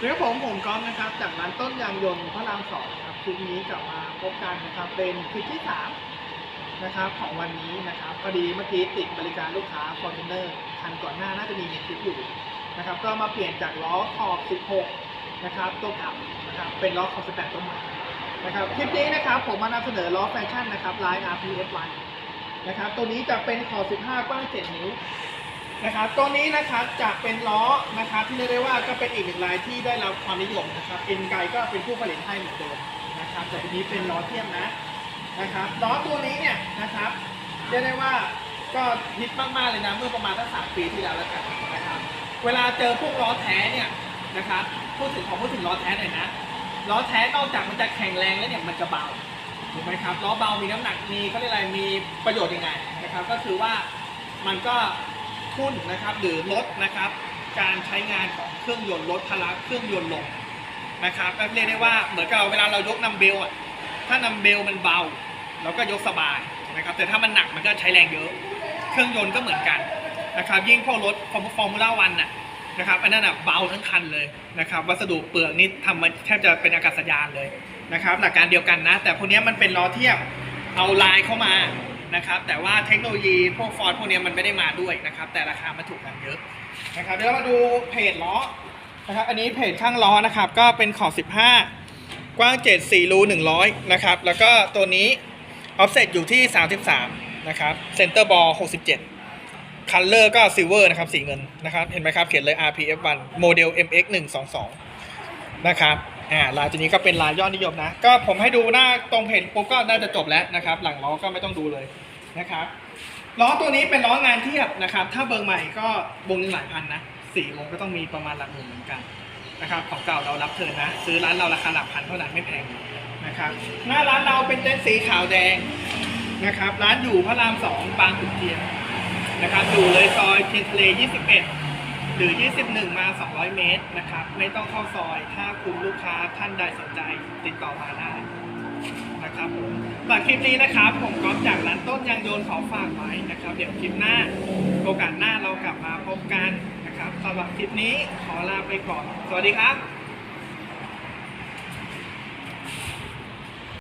เรื่องผมผมก๊อฟนะครับจากร้านต้นยางยนต์พระรามสองครับคลิปนี้กลับมาพบกันนะครับเป็นคลิปที่สามนะครับของวันนี้นะครับพอดีเมื่อกี้ติดบริการลูกค้าฟอร์จูเนอร์คันก่อนหน้าน่าจะมีในคลิปอยู่นะครับก็มาเปลี่ยนจากล้อขอบ 16 นะครับตัวเก่านะครับเป็นล้อขอบ 18 ตัวใหม่นะครับคลิปนี้นะครับผมมานำเสนอล้อแฟชั่นนะครับลาย RPF1 นะครับตัวนี้จะเป็นขอบ 15 กว้าง 7 นิ้ว นะครับตัวนี้นะครับจะเป็นล้อนะครับที่เรียกได้ว่าก็เป็นอีกหนึ่งลายที่ได้รับความนิยมนะครับเอ็นไกก็เป็นผู้ผลิตให้เหมือนเดิมนะครับแต่ทีนี้เป็นล้อเทียมนะนะครับล้อตัวนี้เนี่ยนะครับเรียกได้ว่าก็ฮิตมากๆเลยนะเมื่อประมาณสักสามปีที่แล้วแล้วกันนะครับเวลาเจอพวกล้อแท้เนี่ยนะครับพูดถึงของพูดถึงล้อแท้หน่อยนะล้อแท้นอกจากมันจะแข็งแรงแล้วเนี่ยมันจะเบาถูกไหมครับล้อเบามีน้ำหนักมีเขาเรียกอะไรมีประโยชน์ยังไงนะครับก็คือว่ามันก็ ทุ่นนะครับหรือลดนะครับการใช้งานของเครื่องยนต์ลดพลังเครื่องยนต์ลงนะครับก็เรียกได้ว่าเหมือนกับเวลาเรายกนัมเบลอะถ้านัมเบลมันเบาเราก็ยกสบายนะครับแต่ถ้ามันหนักมันก็ใช้แรงเยอะ เครื่องยนต์ก็เหมือนกันนะครับยิ่งพวกรถฟอร์มูล่าวันน่ะนะครับอันนั้นอะเบาทั้งคันเลยนะครับวัสดุเปลือกนี่ทำมาแทบจะเป็นอากาศยานเลยนะครับหลักการเดียวกันนะ แต่พวกนี้มันเป็นล้อเทียบเอาลายเข้ามา นะครับ แต่ว่าเทคโนโลยีพวกฟอร์ดพวกนี้มันไม่ได้มาด้วยนะครับ แต่ราคามันถูกกันเยอะนะครับเดี๋ยวเรามาดูเพจล้อนะครับอันนี้เพจข้างล้อนะครับ ก็เป็นขอบ 15 กว้าง 7 4 รู 100 นะครับ แล้วก็ตัวนี้ offset อยู่ที่ 33 นะครับเซนเตอร์บอล67คัลเลอร์ก็ซิลเวอร์นะครับสีเงินนะครับ เห็นไหมครับ เขียนเลย RPF1 โมเดล MX 122 นะครับ อ่าลายตัวนี้ก็เป็นลายยอดนิยมนะ ก็ผมให้ดูหน้าตรงเพจปุ๊บก็น่าจะจบแล้วนะครับ หลังล้อก็ไม่ต้องดูเลยนะครับล้อตัวนี้เป็นล้องานเทียบนะครับ ถ้าเบิร์ใหม่ก็วงหนึงหลายพันนะสี่วงก็ต้องมีประมาณหลักหมื่นเหมือนกันนะครับ ของเก่าเรารับเทินนะ ซื้อร้านเราราคาหลักพันเท่านั้นไม่แพงนะครับ หน้าร้านเราเป็นเต็นท์สีขาวแดงนะครับ ร้านอยู่พระรามสองบางขุนเทียนนะครับ อยู่เลยซอยเทียนทะเล 21 หรือ 21 มา 200 เมตรนะครับ ไม่ต้องเข้าซอย ถ้าคุณลูกค้าท่านใดสนใจติดต่อมาได้นะครับผมสำหรับคลิปนี้นะครับ ผมก็จากร้านต้นยางโยนขอฝากไว้นะครับ เดี๋ยวคลิปหน้า โอกาสหน้าเรากลับมาพบกันนะครับสำหรับคลิปนี้ขอลาไปก่อน สวัสดีครับ